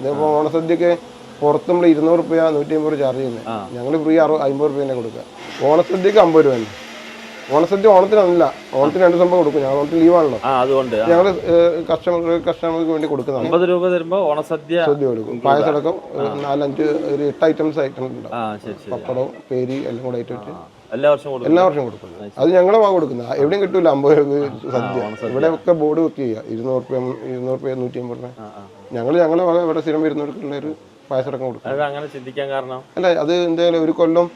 ഇതിപ്പോൾ ഓണസദ്യക്ക് പുറത്ത് നമ്മൾ ഇരുന്നൂറ് റുപ്യ നൂറ്റി അമ്പത് രൂപ ചാർജ് ചെയ്യുന്നത്. ഞങ്ങൾ ഫ്രീ അറുപത് അമ്പത് റുപ്യ തന്നെ കൊടുക്കുക. ഓണസദ്യക്ക് അമ്പത് രൂപ തന്നെ. ഓണസദ്യ ഓണത്തിനല്ല ഓണത്തിന് രണ്ട് സംഭവം കൊടുക്കും. ഞങ്ങൾ ഓണത്തിന് ലീവാണല്ലോ അതുകൊണ്ട്. ഞങ്ങൾ കസ്റ്റമർ കസ്റ്റമർക്ക് വേണ്ടി കൊടുക്കുന്നതാണ്. അമ്പത് രൂപ തരുമ്പോൾ ഓണസദ്യ സദ്യ കൊടുക്കും. പായസടക്കം അടക്കം നാലഞ്ച് ഒരു എട്ട് ഐറ്റംസ് ഐറ്റം ഉണ്ടാവും പപ്പടവും പേരി എല്ലാം കൂടെ ആയിട്ട് എല്ലാ വർഷവും എല്ലാ വർഷവും കൊടുക്കുന്നത് അത് ഞങ്ങളെ വാ കൊടുക്കുന്നത്. എവിടെയും കിട്ടൂല. അമ്പത് രൂപ സദ്യ. ഇവിടെ ഒക്കെ ബോർഡ് വെക്ക് ചെയ്യുക ഇരുന്നൂറ് രൂപ ഇരുന്നൂറ് രൂപ നൂറ്റി അമ്പത് രൂപ. ഞങ്ങൾ ഞങ്ങളെ വക ഇവിടെ സ്ഥിരം വരുന്നവർക്കുള്ള ഒരു പായസടക്കം കൊടുക്കും. അങ്ങനെ ചിന്തിക്കാൻ കാരണം? അല്ല അത് എന്തായാലും ഒരു കൊല്ലം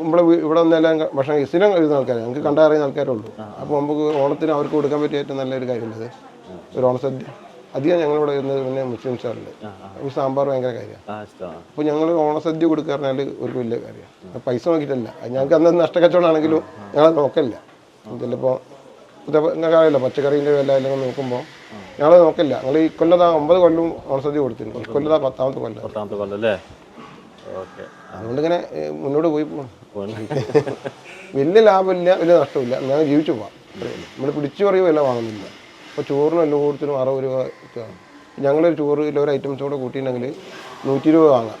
നമ്മളെ ഇവിടെ വന്നെല്ലാം ഭക്ഷണം സ്ഥിരം കഴിയുന്ന ആൾക്കാർ ഞങ്ങൾക്ക് കണ്ടറിയുന്ന ആൾക്കാരുള്ളൂ അപ്പൊ അപ്പോൾ നമുക്ക് ഓണത്തിന് അവർക്ക് കൊടുക്കാൻ പറ്റിയ ഏറ്റവും നല്ലൊരു കാര്യമുള്ളത് ഒരു ഓണസദ്യ. അധികം ഞങ്ങളിവിടെ വരുന്നത് പിന്നെ മുസ്ലിംസാറുണ്ട്. ഈ സാമ്പാർ ഭയങ്കര കാര്യമാണ് അപ്പൊ അപ്പോൾ ഞങ്ങൾ ഓണസദ്യ കൊടുക്കുക ഒരു വലിയ കാര്യമാണ് പൈസ നോക്കിയിട്ടല്ല. ഞങ്ങൾക്ക് അന്ന് നഷ്ടക്കച്ചവടമാണെങ്കിലും ഞങ്ങൾ നോക്കല്ല ചിലപ്പോൾ നിങ്ങൾക്ക് അറിയില്ല പച്ചക്കറീന്റെ വില എല്ലാം നോക്കുമ്പോൾ ഞങ്ങൾ നോക്കില്ല ഞങ്ങൾ ഈ കൊല്ലതാ ഒമ്പത് കൊല്ലം ഓണസദ്യ കൊടുത്തിട്ടുണ്ട്. ഈ കൊല്ലതാ പത്താമത്തെ കൊല്ലം. പത്താമത്തെ കൊല്ലം അല്ലേ? ഓക്കെ. അതുകൊണ്ട് ഇങ്ങനെ മുന്നോട്ട് പോയി പോകും വലിയ ലാഭമില്ല വലിയ നഷ്ടമില്ല. ഞങ്ങൾ ജീവിച്ചു പോവാം. നമ്മൾ പിടിച്ചു വില വാങ്ങുന്നില്ല. അപ്പോൾ ചോറിനും എല്ലാത്തിനും അറുപത് രൂപ ഒക്കെയാണ് ഞങ്ങളൊരു ചോറിൽ ഒരു ഐറ്റംസ് കൂടെ കൂട്ടിയിട്ടുണ്ടെങ്കിൽ നൂറ്റി രൂപ വാങ്ങാം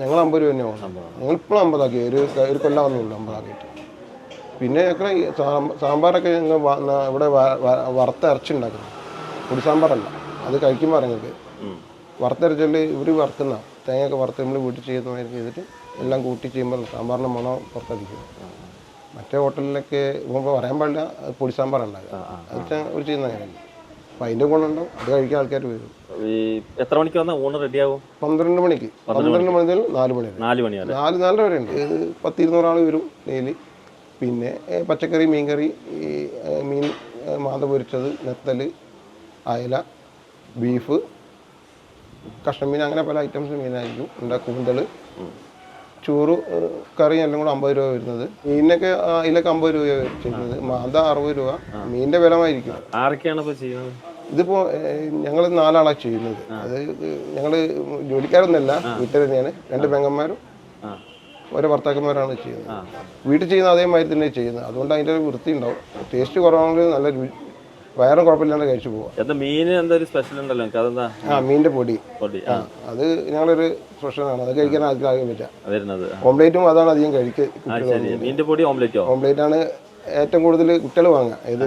ഞങ്ങൾ അമ്പത് രൂപ തന്നെ വാങ്ങും. ഞങ്ങളിപ്പോഴും അമ്പതാക്കി ഒരു ഒരു കൊല്ലം വന്നുള്ളൂ അമ്പതാക്കിയിട്ട്. പിന്നെ ഞങ്ങൾ സാമ്പാറൊക്കെ ഞങ്ങൾ ഇവിടെ വറുത്ത ഇറച്ചി ഉണ്ടാക്കുന്നത് പൊടി സാമ്പാറല്ല അത് കഴിക്കുമ്പോൾ ഞങ്ങൾക്ക് വറുത്തരച്ചിട്ട് ഇവർ വറുക്കുന്ന തേങ്ങയൊക്കെ വറുത്ത് നമ്മൾ വീട്ടിൽ ചെയ്യുന്നതായിരിക്കും ചെയ്തിട്ട് എല്ലാം കൂട്ടി ചെയ്യുമ്പോൾ സാമ്പാറിന്റെ മണം പുറത്തടിക്കും മറ്റേ ഹോട്ടലിലൊക്കെ ഇപ്പോൾ പറയാൻ പാടില്ല പൊടി സാമ്പാർ ഉണ്ടാക്കുക. അതൊക്കെ ഒരു ചെയ്യുന്ന അങ്ങനെയല്ല അപ്പം അതിന്റെ ഗുണമുണ്ടാവും അത് കഴിക്കാൻ ആൾക്കാർ വരും. ഈ എത്ര മണിക്ക് വന്നാൽ ഊണ് റെഡിയാവും പന്ത്രണ്ട് മണിക്ക്. പന്ത്രണ്ട് മണി മുതൽ നാല് മണി വരെ. നാല് മണി വരെ. നാല് നാലര വരെ ഉണ്ട്. പത്ത് ഇരുന്നൂറ് ആൾ വരും ഡെയിലി പിന്നെ പച്ചക്കറി മീൻകറി ഈ മീൻ മാത പൊരിച്ചത് നെത്തൽ അയല ബീഫ് കഷ്ണം മീൻ അങ്ങനെ പല ഐറ്റംസ് മീനായിരിക്കും. ഉണ്ടാക്കും കൂന്തൽ ചോറ് കറി എല്ലാം കൂടെ അമ്പത് രൂപ വരുന്നത്. മീനിനൊക്കെ അതിലൊക്കെ അമ്പത് രൂപ വരുന്നത്. മാന്ത അറുപത് രൂപ. മീനിന്റെ വിലമായിരിക്കും ആരൊക്കെയാണ് ഇപ്പോൾ ചെയ്യുന്നത്? ഇതിപ്പോ ഞങ്ങൾ നാലാളാണ് ചെയ്യുന്നത്. അത് ഞങ്ങൾ ജോലിക്കാരൊന്നല്ല വീട്ടിൽ തന്നെയാണ് രണ്ട് പെങ്ങന്മാരും ഓരോ ഭർത്താക്കന്മാരാണ് ചെയ്യുന്നത്. വീട്ടിൽ ചെയ്യുന്ന അതേമാതിരി തന്നെ ചെയ്യുന്നത്. അതുകൊണ്ട് അതിന്റെ ഒരു വൃത്തി ഉണ്ടാവും. ടേസ്റ്റ് കുറവാണെങ്കിൽ നല്ല രുചി വയറും കുഴപ്പമില്ലാണ്ട് കഴിച്ചു പോവാം. മീന് എന്താ ഒരു സ്പെഷ്യൽ ഉണ്ടല്ലോ? ആ മീനിന്റെ പൊടി. പൊടി അത് ഞങ്ങളൊരു സ്പെഷ്യലാണ് അത് കഴിക്കാൻ ആർക്കും പറ്റുക ഓംലേറ്റും അതാണ് അധികം കഴിക്കുക ഓംലെറ്റോ ഓംലേറ്റ് ആണ് ഏറ്റവും കൂടുതൽ കുട്ടികൾ വാങ്ങാം ഏത്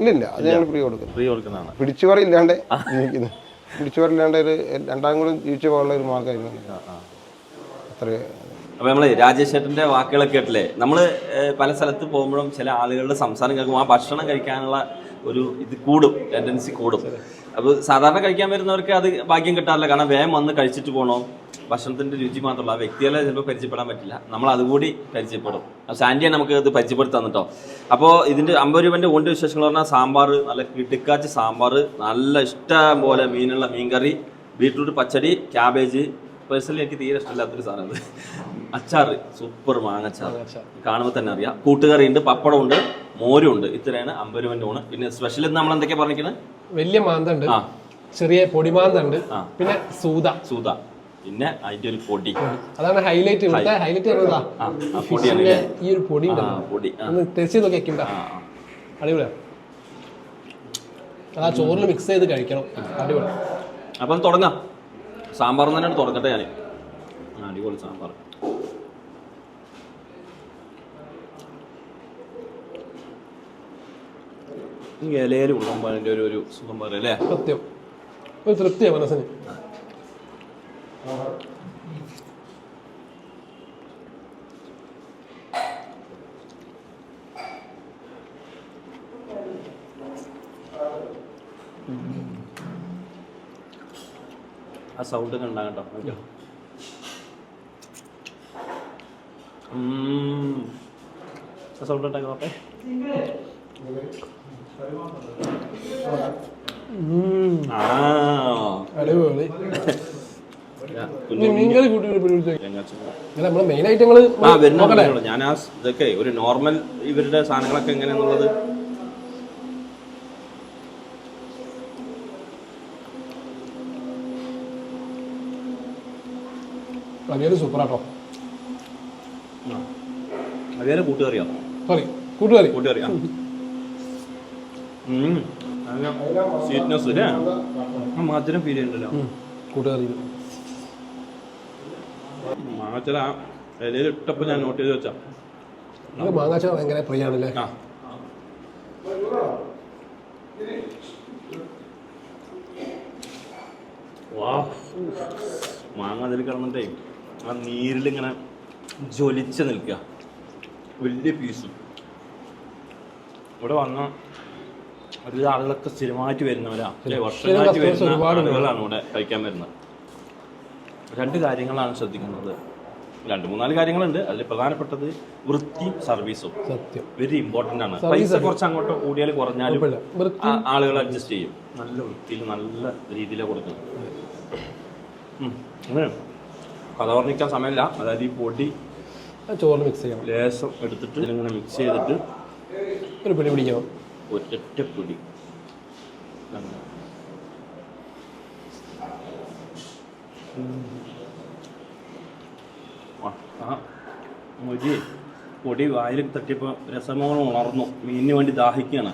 ഇല്ലില്ല അത് ഞങ്ങൾ ഫ്രീ കൊടുക്കും. ഫ്രീ കൊടുക്കുന്നതാണ്. പിടിച്ചുപറി ഇല്ലാണ്ട് ജീവിക്കുന്നത് പിടിച്ചുപറി ഇല്ലാണ്ട് ഒരു രണ്ടാം കൂടെ ജീവിച്ചു പോകാനുള്ള ഒരു ആ അത്ര. അപ്പൊ നമ്മൾ രാജേഷ് ചേട്ടന്റെ വാക്കുകളൊക്കെ കേട്ടില്ലേ? നമ്മൾ പല സ്ഥലത്ത് പോകുമ്പോഴും ചില ആളുകളുടെ സംസാരം കേൾക്കുമ്പോൾ ആ ഭക്ഷണം കഴിക്കാനുള്ള ഒരു ഇത് കൂടും ടെൻഡൻസി കൂടും. അപ്പൊ സാധാരണ കഴിക്കാൻ വരുന്നവർക്ക് അത് ഭാഗ്യം കിട്ടാറില്ല. കാരണം വേഗം വന്ന് കഴിച്ചിട്ട് പോകണോ ഭക്ഷണത്തിന്റെ രുചി മാത്രമല്ല. ആ വ്യക്തികളെ ചിലപ്പോൾ പരിചയപ്പെടാൻ പറ്റില്ല. നമ്മൾ അതുകൂടി പരിചയപ്പെടും. സാൻഡിയാണ് നമുക്ക് ഇത് പരിചയപ്പെടുത്താൻ കേട്ടോ അപ്പോൾ ഇതിന്റെ അമ്പത് രൂപന്റെ കൊണ്ട് വിശേഷങ്ങൾ പറഞ്ഞാൽ സാമ്പാർ നല്ല കിടുക്കാച്ച് സാമ്പാർ നല്ല ഇഷ്ടം പോലെ മീനുള്ള മീൻകറി ബീട്രൂട്ട് പച്ചടി ക്യാബേജ് പേഴ്സണലി എനിക്ക് തീരെ ഇഷ്ടമില്ലാത്തൊരു സാധനം അച്ചാർ സൂപ്പർ മാങ്ങച്ചാർ കാണുമ്പോൾ തന്നെ അറിയാം കൂട്ടുകറി ഉണ്ട് പപ്പടം ഉണ്ട് മോരും ഉണ്ട് ഇത്രയാണ് അമ്പത് രൂപന്റെ ഊണ്. പിന്നെ സ്പെഷ്യൽ നമ്മൾ എന്തൊക്കെയാ പറഞ്ഞിരിക്കുന്നത് വലിയ മാന്തണ്ട് ആ. ചെറിയ പൊടി മാന്തണ്ട് ആ. പിന്നെ സൂത. സൂത. പിന്നെ അതിന്റെ ഒരു പൊടി. അതാണ് ഹൈലൈറ്റ് ഇവിടുത്തെ ഹൈലൈറ്റ് പൊടിയാണ് ഈ ഒരു പൊടി പൊടി. ഒന്ന് ടേസ്റ്റ് നോക്കി വെക്കണ്ട അത് ആ. ചോറിൽ മിക്സ് ചെയ്ത് കഴിക്കണം. അടിപൊളി. അപ്പം തുടങ്ങാം. സാമ്പാർ തന്നെ തുറക്കട്ടെ ഞാൻ അടിപൊളി സാമ്പാർ. ഇലയിൽ ഉള്ളുമ്പോൾ അതിന്റെ ഒരു ഒരു സുഖം പറയല്ലേ? സത്യം. ഒരു തൃപ്തിയാണ് മനസ്സിന്. ആ സൗണ്ട് കണ്ടാകണ്ടോ? നോക്കിയോ. ആ സൗണ്ട് ഉണ്ടാക്കി വരുന്നുണ്ട്. ഞാൻ ആ. ഇതൊക്കെ ഒരു നോർമൽ ഇവരുടെ സാധനങ്ങളൊക്കെ എങ്ങനെയാന്നുള്ളത് അവിയൽ സൂപ്പറാട്ടോ അതേ കൂട്ടുകറിയോ? സോറി കൂട്ടുകറി. കൂട്ടുകറിയാ? സ്വീറ്റ്നെസ് അല്ലേ മധുരം ഫീൽ ചെയ്യണ്ടല്ലോ. കൂട്ടുകറി ഇലയിൽ ഇട്ടപ്പോൾ ഞാൻ നോട്ട് ചെയ്ത് വെച്ചാ. ഭയങ്കര പ്രിയാണല്ലേ? ആ. മാങ്ങ അതിൽ കിടന്നിട്ടേ. ആ നീരിലിങ്ങനെ ജ്വലിച്ച് നിൽക്കുക. വലിയ പീസും ഇവിടെ വന്ന ഒരു ആളുകളൊക്കെ സ്ഥിരമായിട്ട് വരുന്നവരാ. വർഷങ്ങളായിട്ട് customers വരുന്ന. ആളുകളാണ് ഇവിടെ കഴിക്കാൻ വരുന്നത്. രണ്ട് കാര്യങ്ങളാണ് ശ്രദ്ധിക്കുന്നത്. രണ്ട് മൂന്നാൽ കാര്യങ്ങളുണ്ട്. അതിൽ പ്രധാനപ്പെട്ടത് വൃത്തിയും സർവീസും സത്യം. വെരി ഇമ്പോർട്ടന്റ് ആണ്. പൈസ കുറച്ച് അങ്ങോട്ടോ കൂടിയാൽ കുറഞ്ഞാലും ആളുകൾ അഡ്ജസ്റ്റ് ചെയ്യും. നല്ല വൃത്തിയിൽ നല്ല രീതിയിലാണ് കൊടുക്കുന്നത്. കഥ വർണിക്കാൻ സമയമില്ല. അതായത് ഈ പൊടി ചോറിന് മിക്സ് ചെയ്യാം. ലേസം എടുത്തിട്ട് ഇങ്ങനെ മിക്സ് ചെയ്തിട്ട് ഒരു പിടി പിടിക്കാം ഒറ്റ പൊടി. ആ, മൊജി പൊടി വായിൽ തട്ടിയപ്പോൾ രസമോളം ഉണർന്നു. മീനിന് വേണ്ടി ദാഹിക്കുകയാണ്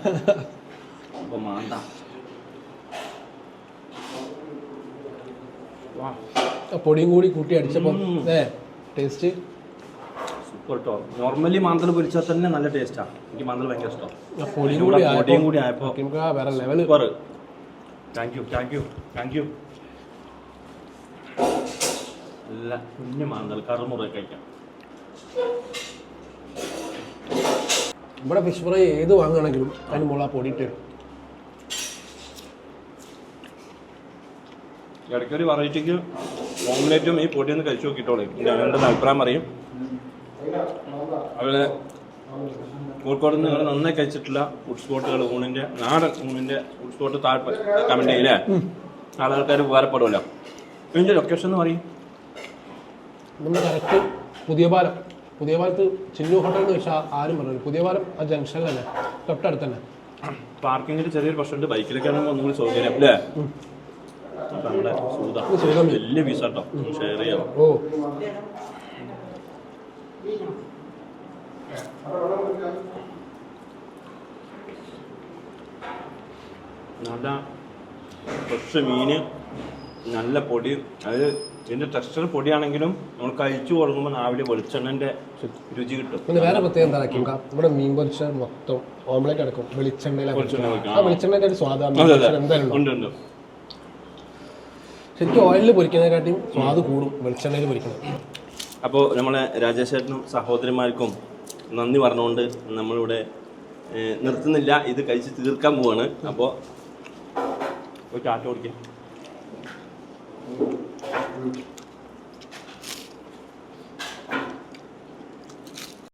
അപ്പൊ മാന്ത. വാ. പൊടിയും കൂടി കൂട്ടി അടിച്ചപ്പോൾ ഏ ടേസ്റ്റ്? സൂപ്പർ കേട്ടോ നോർമലി മാന്തൽ പൊരിച്ചാൽ തന്നെ നല്ല ടേസ്റ്റാണ് എനിക്ക് മാന്തൽ ഭയങ്കര ഇഷ്ടമാണ് പൊടിയും കൂടി പൊടിയും കൂടി ആയപ്പോൾ വേറെ level thank you thank you thank you നല്ല കുഞ്ഞു മാന്തൽ കറുമുറ കഴിക്കാം. ഇവിടെ ഫിഷ് ഫ്രൈ ഏത് വാങ്ങുകയാണെങ്കിലും അതിന് പൊടിയിട്ട് പൊടി ഇട്ട്. ഇടയ്ക്കൊരു വെറൈറ്റിക്ക് ഓംലേറ്റും ഈ പൊടി ഒന്ന് കഴിച്ചു നോക്കിയിട്ടോളെ. ഞാൻ എന്റെ അഭിപ്രായം പറയും. അവിടെ കോഴിക്കോട് നിന്ന് നിങ്ങൾ നന്നായി കഴിച്ചിട്ടുള്ള ഫുഡ് സ്പോട്ടുകൾ ഊണിന്റെ നാടൻ ഊണിന്റെ ഫുഡ് സ്പോട്ട് താഴെ കമന്റ് ചെയ്യില്ലേ ആളുകൾക്കാർ ഉപകാരപ്പെടുമല്ലോ. ഇതിന്റെ ലൊക്കേഷൻ എന്ന് പറയും. നമ്മൾ കറക്റ്റ് പുതിയ പാലം. പുതിയ പാലത്ത് ചിന്നു ഹോട്ടൽ എന്ന് വെച്ചാൽ ആരും പറഞ്ഞു പുതിയ പാലം ആ ജംഗ്ഷനിൽ തന്നെ തൊട്ടടുത്ത് തന്നെ. പാർക്കിങ്ങിൽ ചെറിയൊരു പ്രശ്നമുണ്ട്. ബൈക്കിലൊക്കെ ആണെങ്കിൽ ഒന്നും കൂടി സൗകര്യം അല്ലേ ഇത് സുഖം വലിയ പീസാട്ടോ ഷെയർ ചെയ്യാം ഓ നല്ല ഫ്രഷ് മീന് നല്ല പൊടി. അതായത് ഇതിന്റെ ടെക്സ്ചർ പൊടിയാണെങ്കിലും നമ്മൾ കഴിച്ചു തുടങ്ങുമ്പോൾ നാവിലെ വെളിച്ചെണ്ണന്റെ രുചി കിട്ടും. പിന്നെ വേറെ പ്രത്യേകം എന്താ വെക്കുക നമ്മുടെ മീൻ പൊരിച്ച മൊത്തം ഓംലേറ്റ് അടക്കും വെളിച്ചെണ്ണയിലാണ് വെളിച്ചെണ്ണ വെളിച്ചെണ്ണയുടെ ഒരു സ്വാദ് എന്തായാലും ഉണ്ട് ഉണ്ട്. ശരിക്കും ഓയിലിൽ പൊരിക്കുന്നതിനെക്കാട്ടിയും സ്വാദ് കൂടും വെളിച്ചെണ്ണയിൽ പൊരിക്കുന്നത് അപ്പോൾ നമ്മളെ രാജേഷേട്ടനും സഹോദരന്മാർക്കും നന്ദി പറഞ്ഞുകൊണ്ട് നമ്മളിവിടെ നിർത്തുന്നില്ല. ഇത് കഴിച്ച് തീർക്കാൻ പോവാണ്. അപ്പോൾ ഒരു ചാറ്റ ഓടിക്കാം